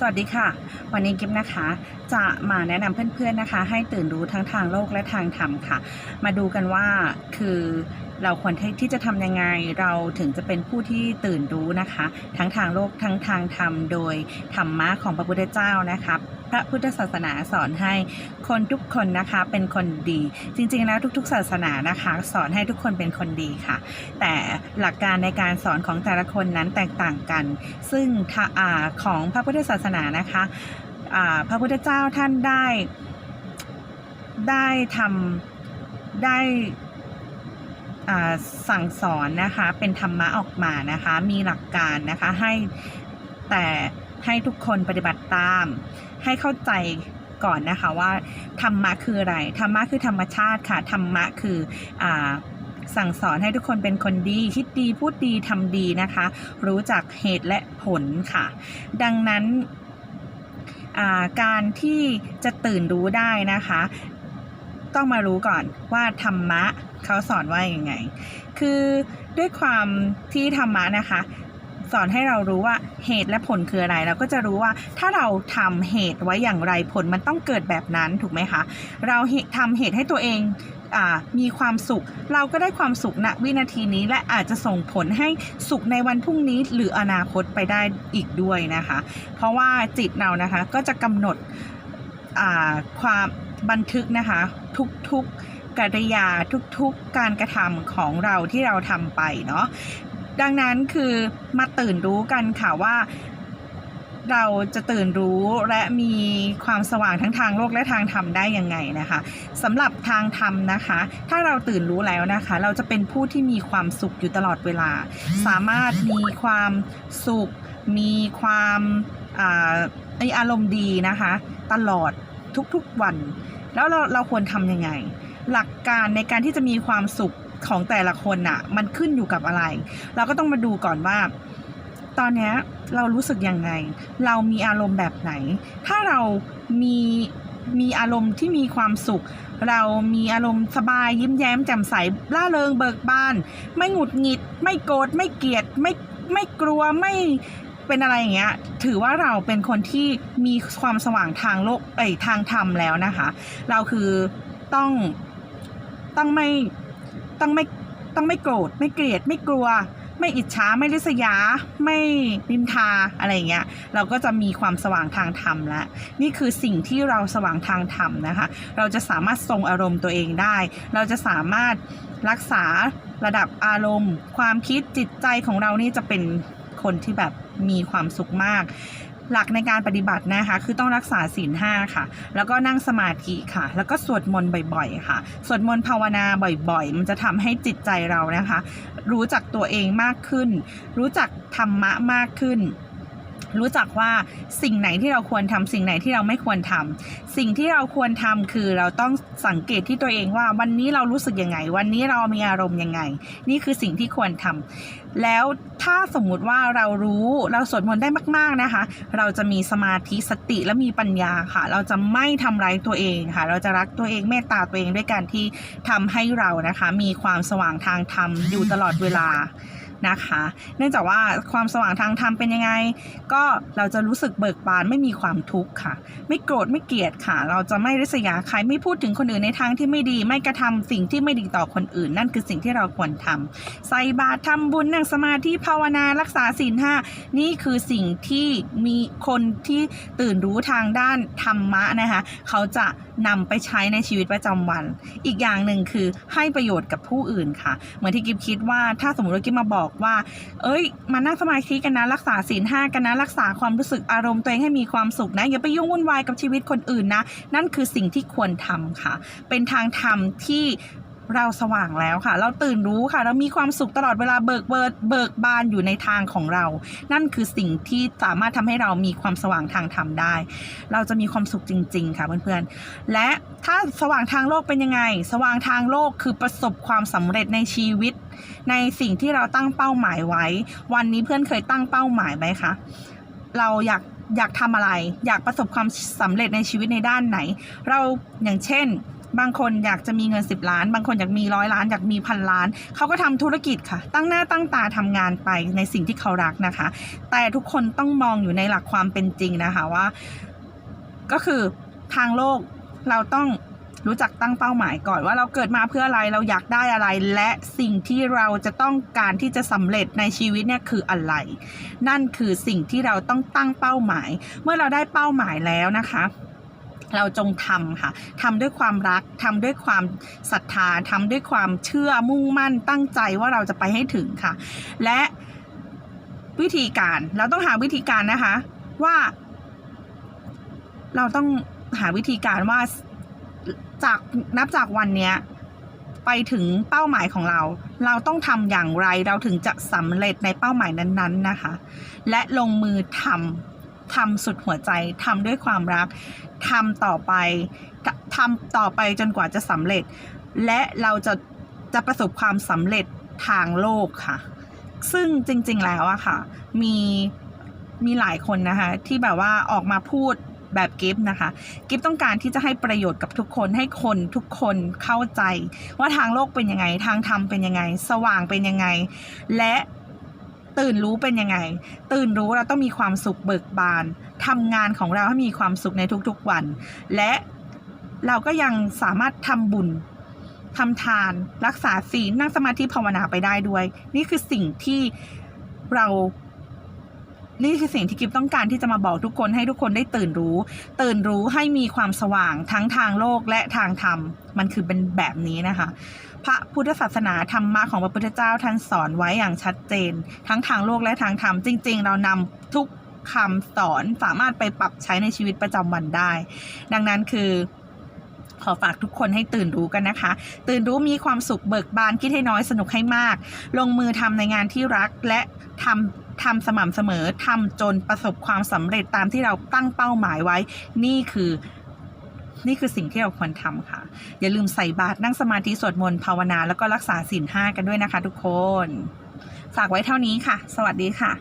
สวัสดีค่ะ วันนี้กิฟนะคะ จะมาแนะนำเพื่อนๆนะคะ ให้ตื่นรู้ทั้งทางโลกและทางธรรมค่ะ มาดูกันว่าคือ เราควรที่จะทำยังไงเราถึงจะเป็นผู้ที่ตื่นรู้นะคะ ทั้งทางโลกทั้งทางธรรมโดยธรรมะของพระพุทธเจ้านะคะพระพุทธศาสนาสอนให้คนทุกคนนะคะเป็นคนดี จริงๆแล้วทุก ๆ ศาสนานะคะ สอนให้ทุกคนเป็นคนดีค่ะ แต่หลักการในการสอนของแต่ละคนนั้นแตกต่างกัน ซึ่งของพระพุทธศาสนานะคะพระพุทธเจ้าท่านได้ได้ทำได้ สั่งสอนนะคะ เป็นธรรมะออกมานะคะ มีหลักการนะคะให้แต่ให้ทุกคนปฏิบัติตาม ให้เข้าใจก่อนนะคะว่าธรรมะคืออะไรธรรมะคือธรรมชาติค่ะธรรมะคืออสั่งสอนให้ทุกคนเป็นคนดีคิดดีพูดดีทำดีนะคะ รู้จักเหตุและผลค่ะ ดังนั้นการที่จะตื่นรู้ได้นะคะ ต้องมารู้ก่อนว่าธรรมะเขาสอนว่าอย่างไง คือด้วยความที่ธรรมะนะคะสอนให้เรารู้ว่าเหตุและผลคืออะไร เราก็จะรู้ว่าถ้าเราทำเหตุไว้อย่างไรผลมันต้องเกิดแบบนั้นถูกไหมคะ เราเหตุทำเหตุให้ตัวเองอมีความสุข เราก็ได้ความสุขณวินาทีนี้และอาจจะส่งผลให้สุขในวันพรุ่งนี้หรืออนาคตไปได้อีกด้วยนะคะ เพราะว่าจิตเรานะคะก็จะกำหนดความ บันทึกนะคะทุกๆกริยาทุกๆการกระทำของเราที่เราทำไปเนาะดังนั้นคือมาตื่นรู้กันค่ะว่าเราจะตื่นรู้และมีความสว่างทั้งทางโลกและทางธรรมได้ยังไงนะคะสำหรับทางธรรมนะคะ ถ้าเราตื่นรู้แล้วนะคะ เราจะเป็นผู้ที่มีความสุขอยู่ตลอดเวลา สามารถมีความสุข มีความออารมณ์ดีนะคะ ตลอด ทุกๆวัน แล้วเราเราควรทำยังไง หลักการในการที่จะมีความสุขของแต่ละคนน่ะ มันขึ้นอยู่กับอะไร เราก็ต้องมาดูก่อนว่า ตอนนี้เรารู้สึกยังไง เรามีอารมณ์แบบไหน ถ้าเรามีมีอารมณ์ที่มีความสุข เรามีอารมณ์สบายยิ้มแย้มแจ่มใสร่าเริงเบิกบาน ไม่หงุดหงิด ไม่โกรธไม่เกลียดไม่ไม่กลัวไม่ เป็นอะไรอย่างเงี้ยถือว่าเราเป็นคนที่มีความสว่างทางโลกเอ้ยทางธรรมแล้วนะคะ เราคือต้องต้องไม่ต้องไม่ต้องไม่โกรธไม่เกลียดไม่กลัว ไม่อิจฉาไม่ริษยา ไม่นินทาอะไรเงี้ยเราก็จะมีความสว่างทางธรรมแล้วนี่คือสิ่งที่เราสว่างทางธรรมนะคะ เราจะสามารถทรงอารมณ์ตัวเองได้ เราจะสามารถรักษาระดับอารมณ์ ความคิดจิตใจของเรานี่จะเป็นคนที่แบบ มีความสุขมาก หลักในการปฏิบัตินะคะ คือต้องรักษาศีลห้าค่ะ แล้วก็นั่งสมาธิค่ะ แล้วก็สวดมนต์บ่อยๆ ค่ะ สวดมนต์ภาวนาบ่อยๆ มันจะทำให้จิตใจเรานะคะ รู้จักตัวเองมากขึ้น รู้จักธรรมะมากขึ้น รู้จักว่าสิ่งไหนที่เราควรทำสิ่งไหนที่เราไม่ควรทำสิ่งที่เราควรทำคือเราต้องสังเกตที่ตัวเองว่าวันนี้เรารู้สึกยังไง วันนี้เรามีอารมณ์ยังไง นี่คือสิ่งที่ควรทำแล้วถ้าสมมุติว่าเรารู้เราสวดมนต์ได้มาก ๆนะคะ เราจะมีสมาธิสติและมีปัญญาค่ะ เราจะไม่ทำร้ายตัวเองค่ะ เราจะรักตัวเองเมตตาตัวเองด้วยการที่ทำให้เรานะคะ มีความสว่างทางธรรมอยู่ตลอดเวลา นะคะ เนื่องจากว่าความสว่างทางธรรมเป็นยังไง ก็เราจะรู้สึกเบิกบานไม่มีความทุกข์ค่ะ ไม่โกรธไม่เกลียดค่ะ เราจะไม่ริษยาใครไม่พูดถึงคนอื่นในทางที่ไม่ดี ไม่กระทำสิ่งที่ไม่ดีต่อคนอื่น นั่นคือสิ่งที่เราควรทำใส่บาตรทำบุญนั่งสมาธิภาวนารักษาศีลห้านี่คือสิ่งที่มีคนที่ตื่นรู้ทางด้านธรรมะนะคะเขาจะนำไปใช้ในชีวิตประจำวัน อีกอย่างหนึ่งคือให้ประโยชน์กับผู้อื่นค่ะ เหมือนที่กิฟคิดว่าถ้าสมมติว่ากิฟมาบอกว่า เอ้ย มานั่งสมาธิกันนะ รักษาศีลห้ากันนะ รักษาความรู้สึกอารมณ์ตัวเองให้มีความสุขนะ อย่าไปยุ่งวุ่นวายกับชีวิตคนอื่นนะ นั่นคือสิ่งที่ควรทำค่ะ เป็นทางธรรมที่ เราสว่างแล้วค่ะ เราตื่นรู้ค่ะ เรามีความสุขตลอดเวลาเบิกเบิดเบิกบานอยู่ในทางของเรา นั่นคือสิ่งที่สามารถทำให้เรามีความสว่างทางธรรมได้ เราจะมีความสุขจริง ๆ ค่ะเพื่อนๆ และถ้าสว่างทางโลกเป็นยังไง สว่างทางโลกคือประสบความสำเร็จในชีวิต ในสิ่งที่เราตั้งเป้าหมายไว้ วันนี้เพื่อนเคยตั้งเป้าหมายไหมคะ เราอยากอยากทำอะไร อยากประสบความสำเร็จในชีวิตในด้านไหน เราอย่างเช่น บางคนอยากจะมีเงิน 10 ล้าน บางคนอยากมีร้อยล้าน อยากมีพันล้าน เขาก็ทำธุรกิจค่ะ ตั้งหน้าตั้งตาทำงานไปในสิ่งที่เขารักนะคะ แต่ทุกคนต้องมองอยู่ในหลักความเป็นจริงนะคะว่า ก็คือทางโลกเราต้องรู้จักตั้งเป้าหมายก่อนว่าเราเกิดมาเพื่ออะไรเราอยากได้อะไร และสิ่งที่เราจะต้องการที่จะสำเร็จในชีวิตเนี่ยคืออะไร นั่นคือสิ่งที่เราต้องตั้งเป้าหมาย เมื่อเราได้เป้าหมายแล้วนะคะ เราจงทำค่ะทำด้วยความรักทำด้วยความศรัทธาทำด้วยความเชื่อมุ่งมั่นตั้งใจว่าเราจะไปให้ถึงค่ะ และวิธีการเราต้องหาวิธีการนะคะว่า เราต้องหาวิธีการว่าจากนับจากวันเนี้ยไปถึงเป้าหมายของเรา เราต้องทำอย่างไรเราถึงจะสำเร็จในเป้าหมายนั้นๆนะคะ และลงมือทำทำสุดหัวใจทำด้วยความรัก ทำต่อไปทำต่อไปจนกว่าจะสำเร็จ และเราจะจะประสบความสำเร็จทางโลกค่ะ ซึ่งจริงๆแล้วอะค่ะ มีมีหลายคนนะคะที่แบบว่าออกมาพูดแบบกิฟต์นะคะ กิฟต้องการที่จะให้ประโยชน์กับทุกคนให้คนทุกคนเข้าใจ ว่าทางโลกเป็นยังไง ทางธรรมเป็นยังไง สว่างเป็นยังไง และ ตื่นรู้เป็นยังไง ตื่นรู้เราต้องมีความสุขเบิกบานทำงานของเราให้มีความสุขในทุกๆวัน และเราก็ยังสามารถทำบุญทำทานรักษาศีลนั่งสมาธิภาวนาไปได้ด้วย นี่คือสิ่งที่เรา นี่คือสิ่งที่กิฟต้องการที่จะมาบอกทุกคนให้ทุกคนได้ตื่นรู้ ตื่นรู้ให้มีความสว่างทั้งทางโลกและทางธรรม มันคือเป็นแบบนี้นะคะ พระพุทธศาสนาธรรมะของพระพุทธเจ้าท่านสอนไว้อย่างชัดเจน ทั้งทางโลกและทางธรรมจริง ๆ เรานำทุกคำสอนสามารถไปปรับใช้ในชีวิตประจำวันได้ ดังนั้นคือขอฝากทุกคนให้ตื่นรู้กันนะคะ ตื่นรู้มีความสุขเบิกบานคิดให้น้อยสนุกให้มาก ลงมือทำในงานที่รักและทำทำสม่ำเสมอทำจนประสบความสำเร็จตามที่เราตั้งเป้าหมายไว้ นี่คือ นี่คือสิ่งที่เราควรทำค่ะ อย่าลืมใส่บาตรนั่งสมาธิสวดมนต์ภาวนาแล้วก็รักษาศีลห้ากันด้วยนะคะ ทุกคน ฝากไว้เท่านี้ค่ะ สวัสดีค่ะ